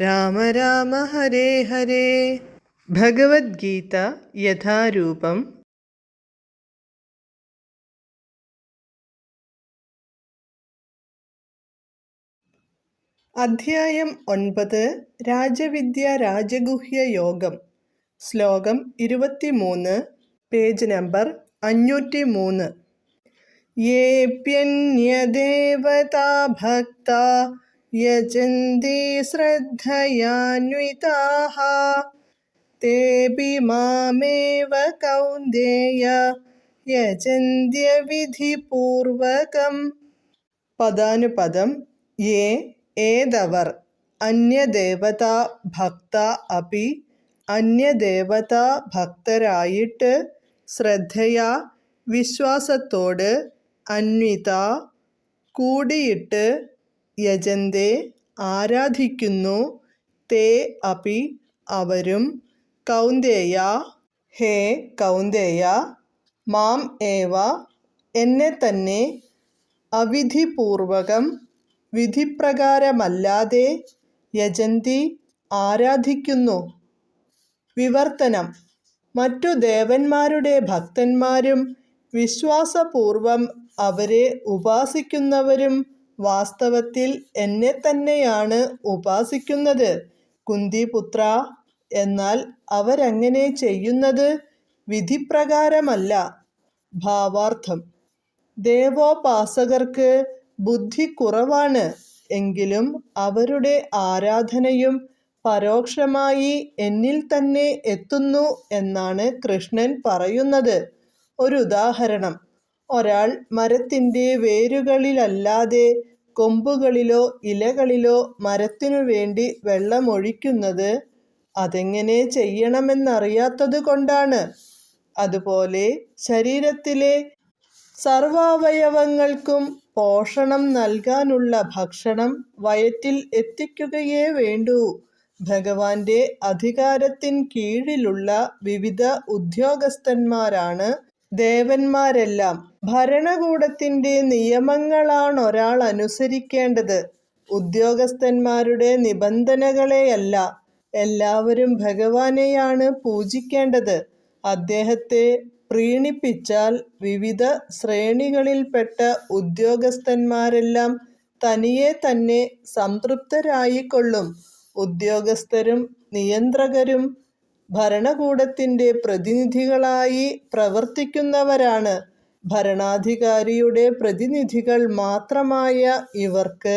രാമ രാമ ഹരേ ഹരേ. ഭഗവത്ഗീത യഥാരൂപം. അധ്യായം ഒൻപത് രാജവിദ്യ രാജഗുഹ്യ യോഗം. ശ്ലോകം ഇരുപത്തിമൂന്ന് പേജ് നമ്പർ അഞ്ഞൂറ്റി മൂന്ന് ഭക്ത യജന്തി ശ്രദ്ധയാന്വിതാः തേപി മാമേവ കൗന്ദേയ യജന്ത്യവിധിപൂർവകം പദാനുപദം യേ ഏതവർ അന്യദേവതാ ഭക്ത അപി അന്യദേവതാ ഭക്തരായിട്ട് ശ്രദ്ധയാ വിശ്വാസത്തോട് അന്വിത കൂടിയിട്ട് യജന്തെ ആരാധിക്കുന്നു തേ അപി അവരും കൗന്ദേയ ഹേ കൗന്ദേയ മാം ഏവ എന്നെ തന്നെ അവിധിപൂർവകം വിധിപ്രകാരമല്ലാതെ യജന്തി ആരാധിക്കുന്നു. വിവർത്തനം. മറ്റു ദേവന്മാരുടെ ഭക്തന്മാരും വിശ്വാസപൂർവം അവരെ ഉപാസിക്കുന്നവരും വാസ്തവത്തിൽ എന്നെ തന്നെയാണ് ഉപാസിക്കുന്നത്. കുന്തിപുത്ര എന്നാൽ അവരങ്ങനെ ചെയ്യുന്നത്? വിധിപ്രകാരമല്ല. ഭാവാർത്ഥം. ദേവോപാസകർക്ക് ബുദ്ധി കുറവാണ്. എങ്കിലും അവരുടെ ആരാധനയും പരോക്ഷമായി എന്നിൽ തന്നെ എത്തുന്നു എന്നാണ് കൃഷ്ണൻ പറയുന്നത്. ഒരു ഉദാഹരണം. ഒരാൾ മരത്തിന്റെ വേരുകളിലല്ലാതെ കൊമ്പുകളിലോ ഇലകളിലോ മരത്തിനു വേണ്ടി വെള്ളമൊഴിക്കുന്നത് അതെങ്ങനെ ചെയ്യണമെന്നറിയാത്തത് കൊണ്ടാണ്. അതുപോലെ ശരീരത്തിലെ സർവാവയവങ്ങൾക്കും പോഷണം നൽകാനുള്ള ഭക്ഷണം വയറ്റിൽ എത്തിക്കുകയേ വേണ്ടൂ. ഭഗവാന്റെ അധികാരത്തിൻ കീഴിലുള്ള വിവിധ ഉദ്യോഗസ്ഥന്മാരാണ് ദേവന്മാരെല്ലാം ഭരണകൂടത്തിന്റെ നിയമങ്ങളാണൊരാൾ അനുസരിക്കേണ്ടത് ഉദ്യോഗസ്ഥന്മാരുടെ നിബന്ധനകളെയല്ല എല്ലാവരും ഭഗവാനെയാണ് പൂജിക്കേണ്ടത്. അദ്ദേഹത്തെ പ്രീണിപ്പിച്ചാൽ വിവിധ ശ്രേണികളിൽപ്പെട്ട ഉദ്യോഗസ്ഥന്മാരെല്ലാം തനിയെ തന്നെ സംതൃപ്തരായിക്കൊള്ളും. ഉദ്യോഗസ്ഥരും നിയന്ത്രകരും ഭരണകൂടത്തിന്റെ പ്രതിനിധികളായി പ്രവർത്തിക്കുന്നവരാണ്. ഭരണാധികാരിയുടെ പ്രതിനിധികൾ മാത്രമായ ഇവർക്ക്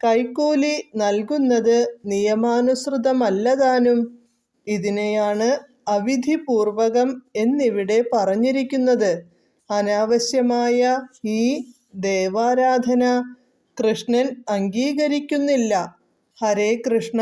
കൈക്കൂലി നൽകുന്നത് നിയമാനുസൃതമല്ലതാനും ഇതിനെയാണ് അവിധിപൂർവകം എന്നിവിടെ പറഞ്ഞിരിക്കുന്നത്. അനാവശ്യമായ ഈ ദേവാരാധന കൃഷ്ണൻ അംഗീകരിക്കുന്നില്ല. ഹരേ കൃഷ്ണ.